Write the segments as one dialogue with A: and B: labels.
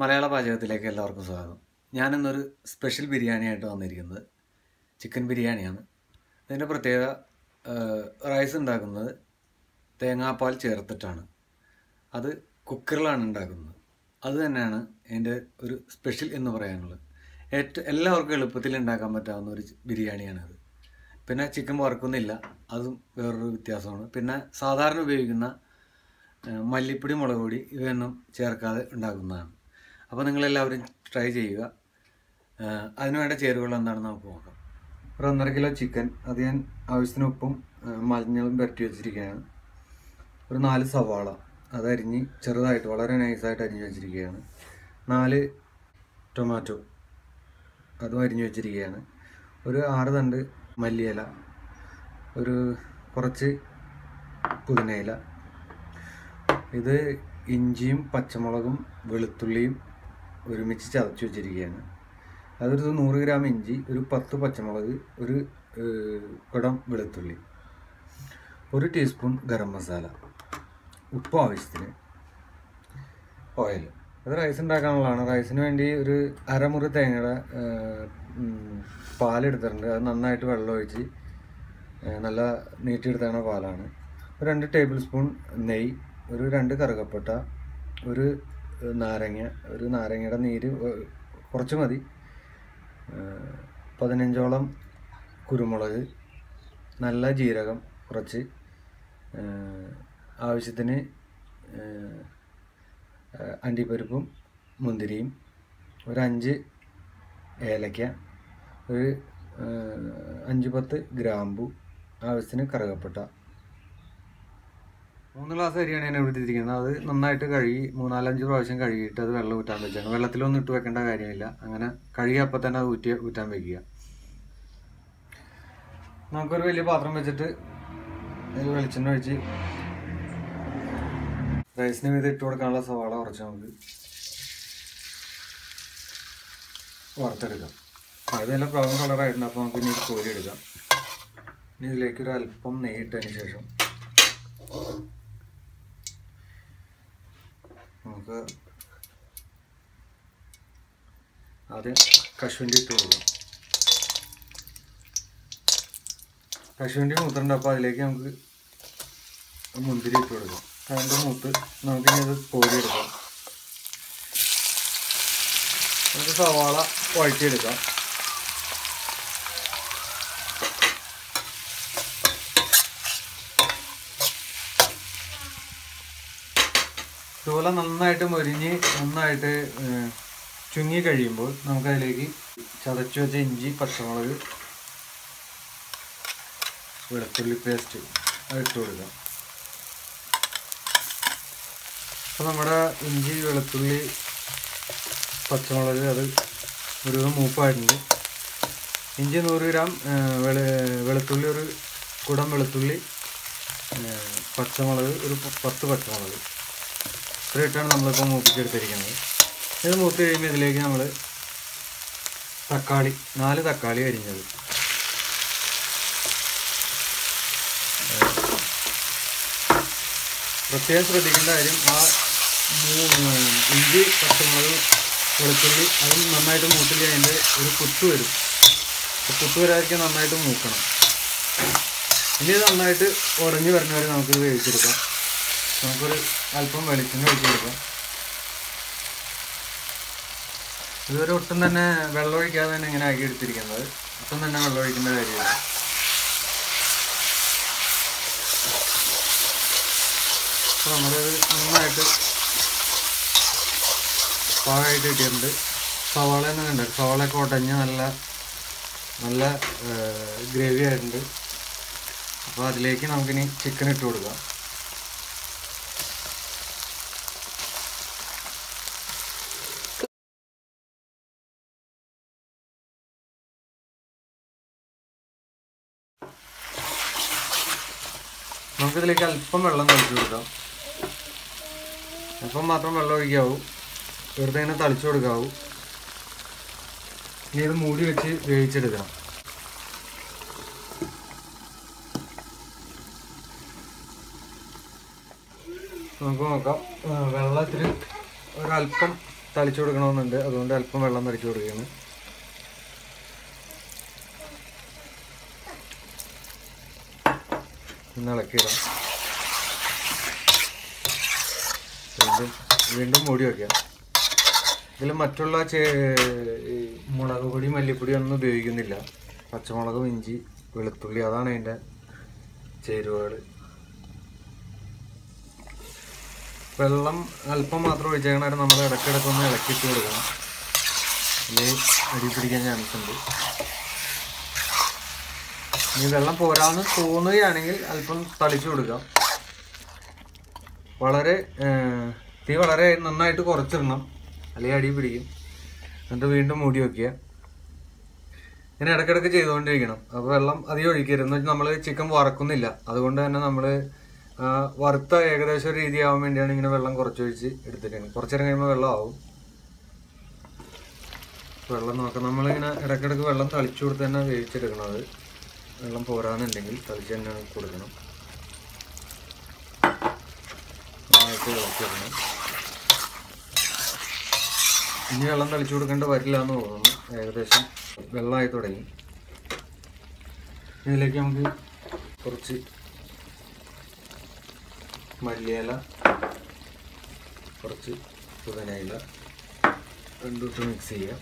A: മലയാള പാചകത്തിലേക്ക് എല്ലാവർക്കും സ്വാഗതം. ഞാനിന്നൊരു സ്പെഷ്യൽ ബിരിയാണിയായിട്ട് വന്നിരിക്കുന്നത്. ചിക്കൻ ബിരിയാണിയാണ്. ഇതിന്റെ പ്രത്യേകത റൈസ് ഉണ്ടാക്കുന്നത് തേങ്ങാപ്പാൽ ചേർത്തിട്ടാണ്. അത് കുക്കറിലാണ് ഉണ്ടാക്കുന്നത്. അത് തന്നെയാണ് എന്റെ ഒരു സ്പെഷ്യൽ എന്ന് പറയാനുള്ളത്. ഏറ്റവും എല്ലാവർക്കും എളുപ്പത്തിൽ ഉണ്ടാക്കാൻ പറ്റാവുന്ന ഒരു ബിരിയാണിയാണത്. പിന്നെ ചിക്കൻ വറുക്കുന്നില്ല. അതും വേറൊരു വ്യത്യാസമാണ്. പിന്നെ സാധാരണ ഉപയോഗിക്കുന്ന മല്ലിപ്പൊടി മുളക് പൊടി ഇവയൊന്നും ചേർക്കാതെ ഉണ്ടാക്കുന്നതാണ്. അപ്പോൾ നിങ്ങളെല്ലാവരും ട്രൈ ചെയ്യുക. അതിനുവേണ്ട അതിന് വേണ്ട ചേരുവകൾ എന്താണെന്ന് നമുക്ക് നോക്കാം. ഒരു ഒന്നര കിലോ ചിക്കൻ അത് ഞാൻ ആവശ്യത്തിനൊപ്പം മഞ്ഞളും പുരട്ടി വെച്ചിരിക്കുകയാണ്. ഒരു നാല് സവാള അതരിഞ്ഞ് ചെറുതായിട്ട് വളരെ നൈസായിട്ട് അരിഞ്ഞ് വെച്ചിരിക്കുകയാണ്. നാല് ടൊമാറ്റോ അതും അരിഞ്ഞ് വെച്ചിരിക്കുകയാണ്. ഒരു ആറ് തണ്ട് മല്ലിയില ഒരു കുറച്ച് പുതിനയില ഇത് ഇഞ്ചിയും പച്ചമുളകും വെളുത്തുള്ളിയും ഒരുമിച്ച് ചതച്ച് വെച്ചിരിക്കുകയാണ്. അതൊരു നൂറ് ഗ്രാം ഇഞ്ചി ഒരു പത്ത് പച്ചമുളക് ഒരു കുടം വെളുത്തുള്ളി ഒരു ടീസ്പൂൺ ഗരം മസാല ഉപ്പ് ആവശ്യത്തിന് ഓയിൽ അത് റൈസ് ഉണ്ടാക്കാനുള്ളതാണ്. റൈസിന് വേണ്ടി ഒരു അരമുറി തേങ്ങയുടെ പാലെടുത്തിട്ടുണ്ട്. അത് നന്നായിട്ട് വെള്ളം ഒഴിച്ച് നല്ല നീട്ടിയെടുത്താണ് പാലാണ്. ഒരു രണ്ട് ടേബിൾ സ്പൂൺ നെയ്യ് ഒരു രണ്ട് കറുകപ്പട്ട ഒരു നാരങ്ങ ഒരു നാരങ്ങയുടെ നീര് കുറച്ച് മതി. പതിനഞ്ചോളം കുരുമുളക് നല്ല ജീരകം കുറച്ച്. ആവശ്യത്തിന് അണ്ടിപ്പരിപ്പും മുന്തിരിയും ഒരു അഞ്ച് ഏലക്ക ഒരു അഞ്ച് പത്ത് ഗ്രാമ്പു ആവശ്യത്തിന് കറുകപ്പട്ട. മൂന്ന് ഗ്ലാസ് അരിയാണ് ഞാൻ ഇവിടെ ഇരിക്കുന്നത് അത് നന്നായിട്ട് കഴുകി മൂന്നാലഞ്ച് പ്രാവശ്യം കഴുകിയിട്ട് അത് വെള്ളം ഊറ്റാൻ വെച്ചാണ് വെള്ളത്തിലൊന്നും ഇട്ട് വെക്കേണ്ട കാര്യമില്ല. അങ്ങനെ കഴുകി അപ്പം തന്നെ അത് ഊറ്റി ഊറ്റാൻ വെക്കുക. നമുക്കൊരു വലിയ പാത്രം വെച്ചിട്ട് അതിൽ വെളിച്ചെണ്ണ ഒഴിച്ച് റൈസിന് വീതം ഇട്ട് കൊടുക്കാനുള്ള സവാള കുറച്ച് നമുക്ക് വറുത്തെടുക്കാം. അത് നല്ല ബ്രൗൺ കളറായിട്ടുണ്ട് അപ്പോൾ നമുക്ക് ഇനി കോരി എടുക്കാം. ഇനി ഇതിലേക്ക് ഒരു അല്പം നെയ്യിട്ടതിന് ശേഷം നമുക്ക് ആദ്യം കശുവണ്ടി ഇട്ട് കൊടുക്കാം. കശുവണ്ടി മൂത്തുണ്ട് അപ്പോൾ അതിലേക്ക് നമുക്ക് മുന്തിരി ഇട്ട് കൊടുക്കാം. രണ്ട് മൂത്ത് നമുക്കിനി ഇത് കോരിയെടുക്കാം. നമുക്ക് സവാള വഴറ്റിയെടുക്കാം. ഇതുപോലെ നന്നായിട്ട് മൊരിഞ്ഞ് നന്നായിട്ട് ചുങ്ങി കഴിയുമ്പോൾ നമുക്കതിലേക്ക് ചതച്ചു വെച്ച ഇഞ്ചി പച്ചമുളക് വെളുത്തുള്ളി പേസ്റ്റ് അത് ഇട്ട് കൊടുക്കാം. അപ്പോൾ നമ്മുടെ ഇഞ്ചി വെളുത്തുള്ളി പച്ചമുളക് അത് ഒരു മൂപ്പായിട്ടുണ്ട്. ഇഞ്ചി നൂറ് ഗ്രാം വെളുത്തുള്ളി ഒരു കുടം വെളുത്തുള്ളി പച്ചമുളക് ഒരു പത്ത് പച്ചമുളക്. ഇത്രയിട്ടാണ് നമ്മളിപ്പോൾ മൂപ്പിച്ചെടുത്തിരിക്കുന്നത്. ഇത് മൂത്ത് കഴിയുമ്പോൾ ഇതിലേക്ക് നമ്മൾ തക്കാളി നാല് തക്കാളി അരിഞ്ഞത്. പ്രത്യേകം ശ്രദ്ധിക്കേണ്ട കാര്യം ആ ഇഞ്ചി പച്ചമുളക് വെളുത്തുള്ളി അത് നന്നായിട്ട് മൂത്തില്ല അതിന്റെ ഒരു കുത്ത് വരും. കുത്ത് വരാതിരിക്കാൻ നന്നായിട്ട് മൂക്കണം. ഇനി നന്നായിട്ട് ഉടഞ്ഞു വരുന്നവരെ നമുക്ക് വേവിച്ചെടുക്കാം. നമുക്കൊരു അല്പം വെളിച്ചെണ്ണ ഒഴിച്ച് കൊടുക്കാം. ഇതുവരെ ഒട്ടും തന്നെ വെള്ളം ഒഴിക്കാതെ തന്നെ ഇങ്ങനെ ആക്കി എടുത്തിരിക്കുന്നത്. ഒട്ടും തന്നെ വെള്ളം ഒഴിക്കുന്ന കാര്യമില്ല. അപ്പോൾ നമ്മളത് നന്നായിട്ട് പാകമായിട്ട് കിട്ടിയിട്ടുണ്ട്. സവാള എന്ന് ഉണ്ട് സവാളയൊക്കെ ഉടഞ്ഞ് നല്ല നല്ല ഗ്രേവി ആയിട്ടുണ്ട്. അപ്പോൾ അതിലേക്ക് നമുക്കിനി ചിക്കൻ ഇട്ട് കൊടുക്കാം. നമുക്കിതിലേക്ക് അല്പം വെള്ളം തളിച്ചു കൊടുക്കാം. അല്പം മാത്രം വെള്ളം ഒഴിക്കാവൂ. വെറുതെ ഇങ്ങനെ തളിച്ചു കൊടുക്കാവൂ. ഇനി ഇത് മൂടി വെച്ച് വേവിച്ചെടുക്കണം. നമുക്ക് നോക്കാം. വെള്ളത്തിൽ ഒരല്പം തളിച്ചു കൊടുക്കണമെന്നുണ്ട്. അതുകൊണ്ട് അല്പം വെള്ളം തളിച്ചു കൊടുക്കുകയാണ്. ഇളക്കിയിടാം. വീണ്ടും വീണ്ടും മൂടി വയ്ക്കാം ഇതിൽ മറ്റുള്ള മുളക് പൊടി മല്ലിപ്പൊടി ഒന്നും ഉപയോഗിക്കുന്നില്ല. പച്ചമുളകും ഇഞ്ചി വെളുത്തുള്ളി അതാണ് അതിന്റെ ചേരുവകൾ വെള്ളം അല്പം മാത്രം ഒഴിച്ചേക്കണേരം നമ്മൾ ഇടയ്ക്കിടയ്ക്ക് ഒന്ന് കൊടുക്കണം. അല്ലെങ്കിൽ അടി പിടിക്കാൻ ചാൻസ് ഉണ്ട്. ഇനി വെള്ളം പോരാന്ന് തോന്നുകയാണെങ്കിൽ അല്പം തളിച്ചു കൊടുക്കാം. വളരെ തീ വളരെ നന്നായിട്ട് കുറച്ചിടണം. അല്ലെങ്കിൽ അടി പിടിക്കും. എന്നിട്ട് വീണ്ടും മൂടി വെക്കുക. ഇങ്ങനെ ഇടയ്ക്കിടയ്ക്ക് ചെയ്തുകൊണ്ടിരിക്കണം. അപ്പോൾ വെള്ളം അധികം ഒഴിക്കരുത്. എന്ന് വെച്ചാൽ നമ്മൾ ചിക്കൻ വറക്കുന്നില്ല. അതുകൊണ്ട് തന്നെ നമ്മൾ വറുത്ത ഏകദേശം ഒരു രീതിയാവാൻ വേണ്ടിയാണ് ഇങ്ങനെ വെള്ളം കുറച്ചൊഴിച്ച് എടുത്തിരിക്കുന്നത്. കുറച്ച് നേരം കഴിയുമ്പോൾ വെള്ളം ആവും. വെള്ളം നോക്കാം. നമ്മളിങ്ങനെ ഇടയ്ക്കിടയ്ക്ക് വെള്ളം തളിച്ചു കൊടുത്ത് തന്നെ വേവിച്ചെടുക്കണത്. വെള്ളം പോരാന്നുണ്ടെങ്കിൽ തളിച്ച് തന്നെ കൊടുക്കണം. നന്നായിട്ട് ഇളക്കിയിടണം ഇനി വെള്ളം തളിച്ചു കൊടുക്കേണ്ട വരില്ല എന്ന് തോന്നുന്നു. ഏകദേശം വെള്ളമായി തുടങ്ങി. ഇതിലേക്ക് നമുക്ക് കുറച്ച് മല്ലിയില കുറച്ച് പുതിനയില രണ്ടു മിക്സ് ചെയ്യാം.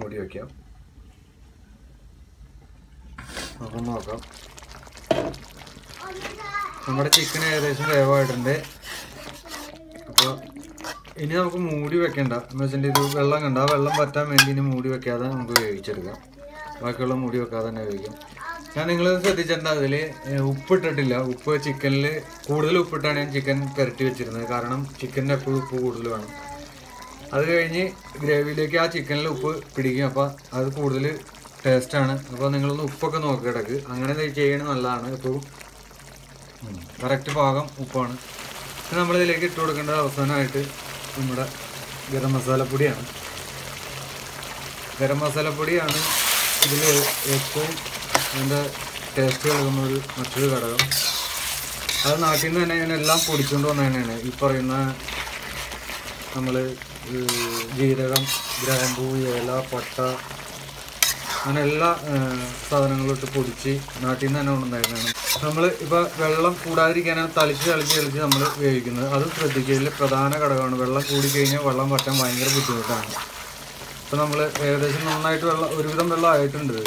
A: മൂടി വയ്ക്കാം നമുക്ക് നോക്കാം. നമ്മുടെ ചിക്കൻ ഏകദേശം വേവായിട്ടുണ്ട്. അപ്പോൾ ഇനി നമുക്ക് മൂടി വെക്കണ്ട. എന്ന് വെച്ചിട്ടുണ്ടെങ്കിൽ ഇത് വെള്ളം കണ്ട ആ വെള്ളം പറ്റാൻ വേണ്ടി ഇനി മൂടി വെക്കാതെ നമുക്ക് വേവിച്ചെടുക്കാം. ബാക്കിയുള്ള മൂടി വെക്കാതെ തന്നെ വേവിക്കാം. ഞാൻ നിങ്ങൾ ശ്രദ്ധിച്ചിട്ടുണ്ട് അതിൽ ഉപ്പിട്ടിട്ടില്ല ഉപ്പ് ചിക്കനിൽ കൂടുതൽ ഉപ്പിട്ടാണ് ഞാൻ ചിക്കൻ പുരട്ടി വെച്ചിരുന്നത്. കാരണം ചിക്കന്റെ എപ്പോഴും ഉപ്പ് കൂടുതൽ വേണം. അത് കഴിഞ്ഞ് ഗ്രേവിയിലേക്ക് ആ ചിക്കനിൽ ഉപ്പ് പിടിക്കും. അപ്പോൾ അത് കൂടുതൽ ടേസ്റ്റാണ്. അപ്പോൾ നിങ്ങളൊന്ന് ഉപ്പൊക്കെ നോക്കുക ഇടയ്ക്ക്. അങ്ങനെ ചെയ്യണത് നല്ലതാണ്. എപ്പോഴും കറക്റ്റ് പാകം ഉപ്പാണ്. നമ്മളിതിലേക്ക് ഇട്ട് കൊടുക്കേണ്ടത് അവസാനമായിട്ട് നമ്മുടെ ഗരം മസാലപ്പൊടിയാണ് ഗരം മസാലപ്പൊടിയാണ് ഇതിൽ ഏറ്റവും അതിന്റെ ടേസ്റ്റ് നൽകുന്ന ഒരു മറ്റൊരു ഘടകം. അത് നാട്ടിൽ നിന്ന് തന്നെ ഞാൻ എല്ലാം പൊടിച്ചുകൊണ്ട് വന്നതന്നെയാണ്. ഈ പറയുന്ന നമ്മൾ ജീരകം ഗ്രാമ്പൂ ഏല പട്ട അങ്ങനെ എല്ലാ സാധനങ്ങളിട്ട് പൊടിച്ച് നാട്ടിൽ നിന്ന് തന്നെ ഉണ്ടായിരുന്നതാണ് നമ്മൾ ഇപ്പോൾ വെള്ളം കൂടാതിരിക്കാനാണ് തളിച്ച് തളിച്ച് തളിച്ച് നമ്മൾ വേവിക്കുന്നത്. അത് ശ്രദ്ധിക്കുന്നതിൽ പ്രധാന ഘടകമാണ്. വെള്ളം കൂടിക്കഴിഞ്ഞാൽ വെള്ളം വറ്റാൻ ഭയങ്കര ബുദ്ധിമുട്ടാണ്. ഇപ്പോൾ നമ്മൾ ഏകദേശം നന്നായിട്ട് വെള്ളം ഒരുവിധം വെള്ളം ആയിട്ടുണ്ട്.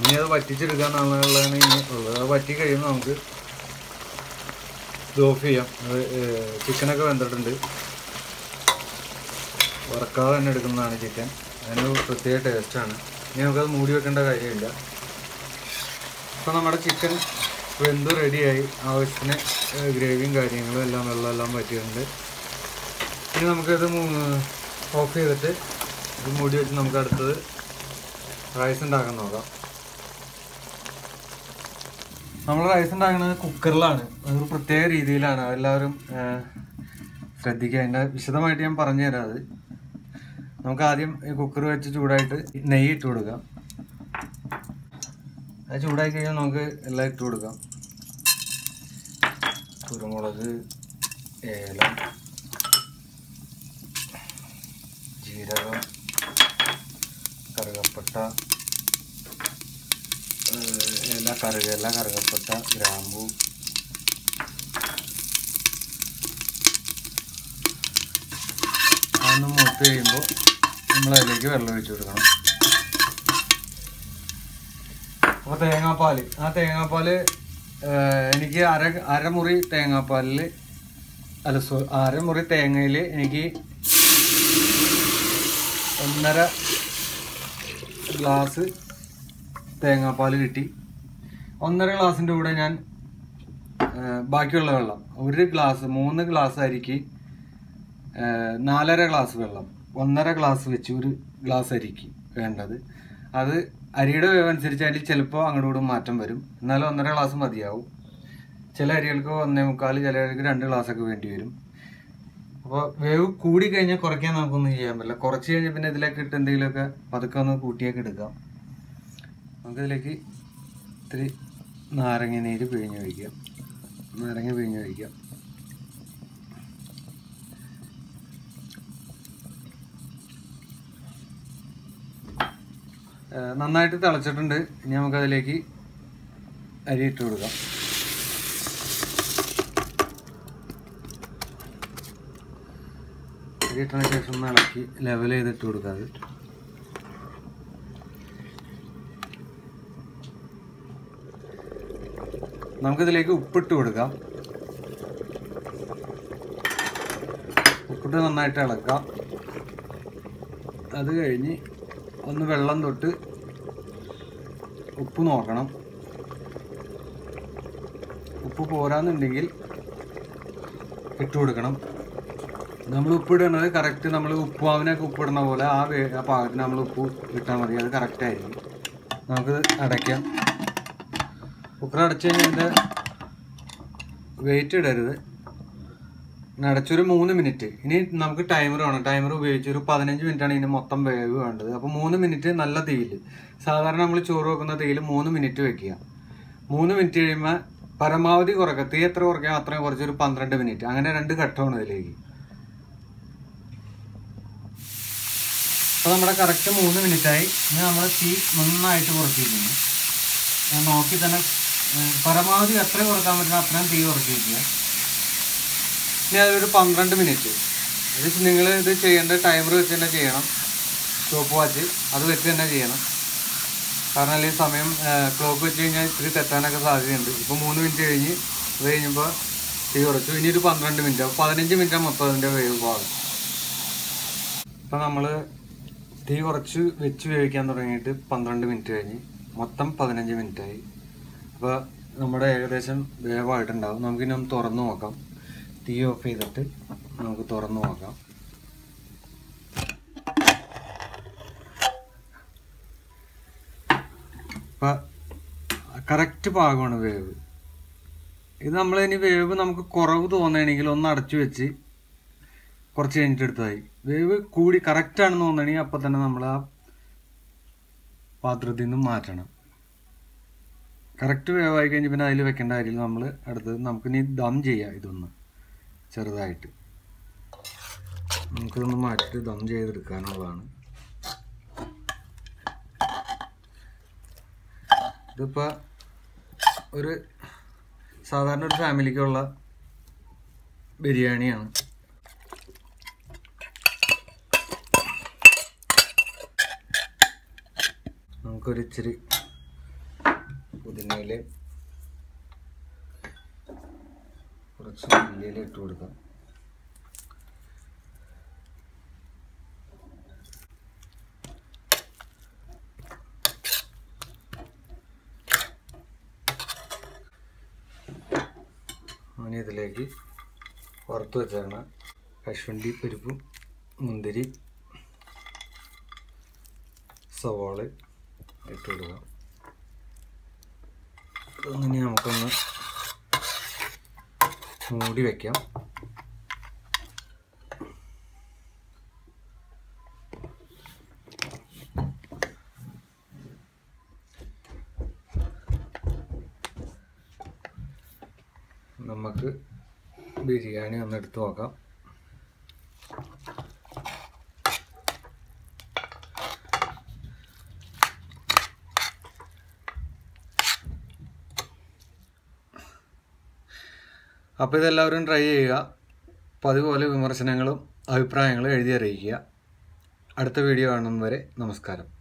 A: ഇനി അത് വറ്റിച്ചെടുക്കുക എന്നുള്ളതാണ് ഇനി ഉള്ളത്. അത് വറ്റി കഴിയുമ്പോൾ നമുക്ക് ഇത് ഓഫ് ചെയ്യാം. ചിക്കനൊക്കെ വെന്തിട്ടുണ്ട്. വറക്കാതെ തന്നെ എടുക്കുന്നതാണ് ചിക്കൻ അതിന് പ്രത്യേക ടേസ്റ്റാണ് ഇനി നമുക്കത് മൂടി വെക്കേണ്ട കാര്യമില്ല. അപ്പോൾ നമ്മുടെ ചിക്കൻ വെന്ത് റെഡിയായി ആവശ്യത്തിന് ഗ്രേവിയും കാര്യങ്ങളും എല്ലാം വെള്ളം എല്ലാം പറ്റിയിട്ടുണ്ട് ഇനി നമുക്കത് ഓഫ് ചെയ്തിട്ട് ഇത് മൂടി വെച്ച് നമുക്ക് അടുത്തത് റൈസ് ഉണ്ടാക്കാൻ നോക്കാം. നമ്മൾ റൈസ് ഉണ്ടാക്കുന്നത് കുക്കറിലാണ് അതൊരു പ്രത്യേക രീതിയിലാണ്. എല്ലാവരും ശ്രദ്ധിക്കുക. അതിന്റെ വിശദമായിട്ട് ഞാൻ പറഞ്ഞു തരാം അത്. നമുക്ക് ആദ്യം ഈ കുക്കർ വെച്ച് ചൂടായിട്ട് നെയ്യ് ഇട്ട് കൊടുക്കാം. അത് ചൂടായി കഴിഞ്ഞാൽ നമുക്ക് എല്ലാം ഇട്ട് കൊടുക്കാം. കുരുമുളക് ഏലം ജീരകം കറുകപ്പട്ട എല്ലാ ഏല കറുകേല കറുകപ്പട്ട ഗ്രാമ്പു അതൊന്ന് മൂത്ത് കഴിയുമ്പോൾ നമ്മൾ അതിലേക്ക് വെള്ളം ഒഴിച്ചു കൊടുക്കണം. അപ്പോൾ തേങ്ങാപ്പാൽ ആ തേങ്ങാപ്പാൽ എനിക്ക് അര അരമുറി തേങ്ങാപ്പാലിൽ അല്ല സോ അരമുറി തേങ്ങയിൽ എനിക്ക് ഒന്നര ഗ്ലാസ് തേങ്ങാപ്പാൽ കിട്ടി. ഒന്നര ഗ്ലാസിന്റെ കൂടെ ഞാൻ ബാക്കിയുള്ള വെള്ളം. ഒരു ഗ്ലാസ് മൂന്ന് ഗ്ലാസ് അരിക്ക് നാലര ഗ്ലാസ് വെള്ളം. ഒന്നര ഗ്ലാസ് വെച്ച് ഒരു ഗ്ലാസ് അരിക്ക് വേണ്ടത്. അത് അരിയുടെ വേവ് അനുസരിച്ച് അതിൽ ചിലപ്പോൾ അങ്ങോട്ടും മാറ്റം വരും. എന്നാലും ഒന്നര ഗ്ലാസ് മതിയാവും. ചില അരികൾക്ക് ഒന്നേ മുക്കാൽ ചില അരികൾക്ക് രണ്ട് ഗ്ലാസ് ഒക്കെ വേണ്ടി വരും. അപ്പോൾ വേവ് കൂടി കഴിഞ്ഞാൽ കുറയ്ക്കാൻ നമുക്കൊന്നും ചെയ്യാൻ പറ്റില്ല. കുറച്ച് കഴിഞ്ഞാൽ പിന്നെ ഇതിലേക്ക് ഇട്ട് എന്തെങ്കിലുമൊക്കെ പതുക്കെ ഒന്ന് കൂട്ടിയൊക്കെ എടുക്കാം. നമുക്കിതിലേക്ക് ഇത്തിരി നാരങ്ങ നീര് പിഴിഞ്ഞ് ഒഴിക്കാം. നാരങ്ങ പിഴിഞ്ഞ് നന്നായിട്ട് തിളച്ചിട്ടുണ്ട്. ഇനി നമുക്കതിലേക്ക് അരി ഇട്ട് കൊടുക്കാം. അരി ഇട്ടതിന് ശേഷം ഒന്ന് ഇളക്കി ലെവൽ ചെയ്തിട്ട് കൊടുക്കാം നമുക്കിതിലേക്ക് ഉപ്പിട്ട് കൊടുക്കാം. ഉപ്പിട്ട് നന്നായിട്ട് ഇളക്കാം. അത് കഴിഞ്ഞ് ഒന്ന് വെള്ളം തൊട്ട് ഉപ്പ് നോക്കണം. ഉപ്പ് പോരാന്നുണ്ടെങ്കിൽ ഇട്ട് കൊടുക്കണം. നമ്മൾ ഉപ്പ് ഇടുന്നത് കറക്റ്റ് നമ്മൾ ഉപ്പുമാവിനൊക്കെ ഉപ്പിടുന്ന പോലെ ആ വേ ആ പാകത്തിന് നമ്മൾ ഉപ്പ് ഇട്ടാൽ മതി. അത് കറക്റ്റായിരിക്കും നമുക്ക് അടയ്ക്കാം. കുക്കർ അടച്ചു കഴിഞ്ഞാൽ വെയിറ്റ് ഇടരുത്. അടച്ചൊരു മൂന്ന് മിനിറ്റ്. ഇനി നമുക്ക് ടൈമർ വേണം. ടൈമർ ഉപയോഗിച്ച് ഒരു പതിനഞ്ച് മിനിറ്റാണ് ഇതിന് മൊത്തം വേവ് വേണ്ടത്. അപ്പോൾ മൂന്ന് മിനിറ്റ് നല്ല തീയിൽ സാധാരണ നമ്മൾ ചോറ് വെക്കുന്ന തീയിൽ മൂന്ന് മിനിറ്റ് വെക്കുക. മൂന്ന് മിനിറ്റ് കഴിയുമ്പോൾ പരമാവധി കുറയ്ക്കുക. തീ എത്ര കുറയ്ക്കാം അത്രയും കുറച്ച് ഒരു പന്ത്രണ്ട് മിനിറ്റ്. അങ്ങനെ രണ്ട് ഘട്ടമാണ് ഇതിലേക്ക്. അപ്പോൾ നമ്മുടെ കറക്റ്റ് മൂന്ന് മിനിറ്റായി. ഇനി നമ്മൾ തീ നന്നായിട്ട് കുറച്ചിരിക്കുന്നു. നോക്കി തന്നെ പരമാവധി എത്ര കുറയ്ക്കാൻ പറ്റുന്ന അത്രയും തീ കുറച്ചിരിക്കുക. ഇനി അതൊരു പന്ത്രണ്ട് മിനിറ്റ് ഇത് നിങ്ങൾ ഇത് ചെയ്യേണ്ട ടൈമർ വെച്ച് തന്നെ ചെയ്യണം. സ്റ്റോപ്പ് വാച്ച് അത് വെച്ച് തന്നെ ചെയ്യണം. കാരണം അല്ലെങ്കിൽ സമയം ക്ലോക്ക് വെച്ച് കഴിഞ്ഞാൽ ഇത്തിരി തെറ്റാനൊക്കെ സാധ്യതയുണ്ട്. ഇപ്പോൾ മൂന്ന് മിനിറ്റ് കഴിഞ്ഞ് അത് കഴിഞ്ഞപ്പോൾ തീ കുറച്ചു ഇനി ഒരു പന്ത്രണ്ട് മിനിറ്റ് അപ്പോൾ പതിനഞ്ച് മിനിറ്റ് മൊത്തം അതിന്റെ വേവ് ഭാഗം. ഇപ്പം നമ്മൾ തീ കുറച്ച് വെച്ച് വേവിക്കാൻ തുടങ്ങിയിട്ട് പന്ത്രണ്ട് മിനിറ്റ് കഴിഞ്ഞ് മൊത്തം പതിനഞ്ച് മിനിറ്റായി അപ്പോൾ നമ്മുടെ ഏകദേശം വേവായിട്ടുണ്ടാവും. നമുക്കിനി ഒന്ന് തുറന്ന് നോക്കാം. തീ ഓഫ് ചെയ്തിട്ട് നമുക്ക് തുറന്നു നോക്കാം. അപ്പം കറക്റ്റ് പാകമാണ് വേവ്. ഇത് നമ്മൾ ഇനി വേവ് നമുക്ക് കുറവ് തോന്നുകയാണെങ്കിൽ ഒന്ന് അടച്ചു വെച്ച് കുറച്ച് കഴിഞ്ഞിട്ട് എടുത്താൽ വേവ് കൂടി കറക്റ്റ് ആണെന്ന് തോന്നണമെങ്കിൽ അപ്പം തന്നെ നമ്മൾ ആ പാത്രത്തിൽ നിന്ന് മാറ്റണം. കറക്റ്റ് വേവായി കഴിഞ്ഞ് പിന്നെ അതിൽ വെക്കേണ്ട കാര്യമില്ല. നമ്മൾ അടുത്തത് നമുക്കിനി ദം ചെയ്യാം ഇതൊന്ന്. ചെറുതായിട്ട്. നമുക്കിതൊന്ന് മാറ്റിയിട്ട് ദം ചെയ്തെടുക്കാനുള്ളതാണ്. ഇതിപ്പോൾ ഒരു സാധാരണ ഒരു ഫാമിലിക്കുള്ള ബിരിയാണിയാണ്. നമുക്കൊരു ഇച്ചിരി പുതിനയില കുറച്ച് ഉള്ളിയിൽ ഇട്ട് കൊടുക്കാം. അങ്ങനെ ഇതിലേക്ക് വറുത്ത് വെച്ചാണ് കശുവണ്ടി പരിപ്പ് മുന്തിരി സവാള ഇട്ട് കൊടുക്കാം. അങ്ങനെ നമുക്കൊന്ന് മൂടി വയ്ക്കാം നമുക്ക് ബിരിയാണി ഒന്ന് എടുത്തു നോക്കാം. അപ്പോൾ ഇതെല്ലാവരും ട്രൈ ചെയ്യുക. പതിവ് അതുപോലെ വിമർശനങ്ങളും അഭിപ്രായങ്ങളും എഴുതി അറിയിക്കുക. അടുത്ത വീഡിയോ കാണുന്നവരെ നമസ്കാരം.